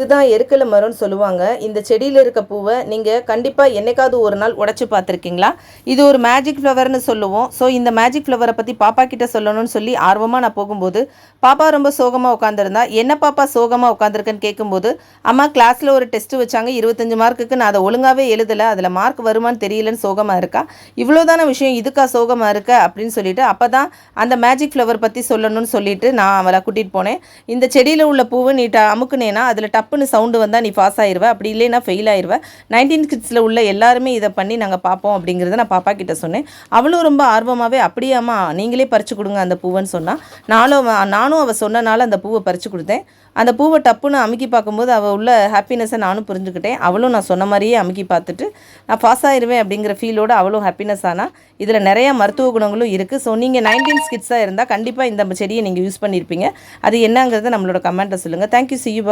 இதுதான் எருக்கல மரம்னு சொல்லுவாங்க. இந்த செடியில் இருக்க பூவை நீங்கள் கண்டிப்பாக என்னைக்காவது ஒரு நாள் உடச்சி பார்த்துருக்கீங்களா? இது ஒரு மேஜிக் ஃப்ளவர்னு சொல்லுவோம். ஸோ இந்த மேஜிக் ஃப்ளவரை பற்றி பாப்பா கிட்ட சொல்லணும்னு சொல்லி ஆர்வமாக நான் போகும்போது பாப்பா ரொம்ப சோகமாக உட்காந்துருந்தா என்ன பாப்பா சோகமாக உட்காந்துருக்கேன்னு கேட்கும்போது அம்மா கிளாஸில் ஒரு டெஸ்ட்டு வச்சாங்க இருபத்தஞ்சு மார்க்குக்கு நான் அதை ஒழுங்காகவே எழுதலை அதில் மார்க் வருமான்னு தெரியலன்னு சோகமாக இருக்கா? இவ்வளோதான விஷயம் இதுக்கா சோகமாக இருக்க? அப்படின்னு சொல்லிட்டு அப்போ தான் அந்த மேஜிக் ஃப்ளவர் பற்றி சொல்லணும்னு சொல்லிட்டு நான் அவளை கூட்டிகிட்டு போனேன். இந்த செடியில் உள்ள பூவை நீட்டாக அமுக்குனேன்னா அதில் டப்புன்னு சவுண்டு வந்தால் நீ பாஸ் ஆயிடுவ அப்படி இல்லைன்னா ஃபெயில் ஆயிடுவ நைன்டீன் கிட்ஸில் உள்ள எல்லாருமே இதை பண்ணி நாங்கள் பார்ப்போம் அப்படிங்கிறத நான் பாப்பா கிட்ட சொன்னேன். அவளும் ரொம்ப ஆர்வமாகவே அப்படியாம்மா நீங்களே பறித்து கொடுங்க அந்த பூவன்னு சொன்னால் நானும் நானும் அவள் சொன்னனால அந்த பூவை பறித்து கொடுத்தேன். அந்த பூவை டப்புன்னு அமுக்கி பார்க்கும்போது அவள் உள்ள ஹாப்பினஸை நானும் புரிஞ்சுக்கிட்டேன். அவளும் நான் சொன்ன மாதிரியே அமுக்கி பார்த்துட்டு நான் பாஸ் ஆயிடுவேன் அப்படிங்கிற ஃபீலோட அவளும் ஹாப்பினஸ் ஆனால் இதில் நிறையா மருத்துவ குணங்களும் இருக்குது ஸோ நீங்கள் நைன்டீன் கிட்ஸாக இருந்தால் கண்டிப்பாக இந்த செடியை நீங்கள் யூஸ் பண்ணியிருப்பீங்க அது என்னங்கிறத நம்மளோட கமெண்ட்டை சொல்லுங்கள் தேங்க்யூ சி யூ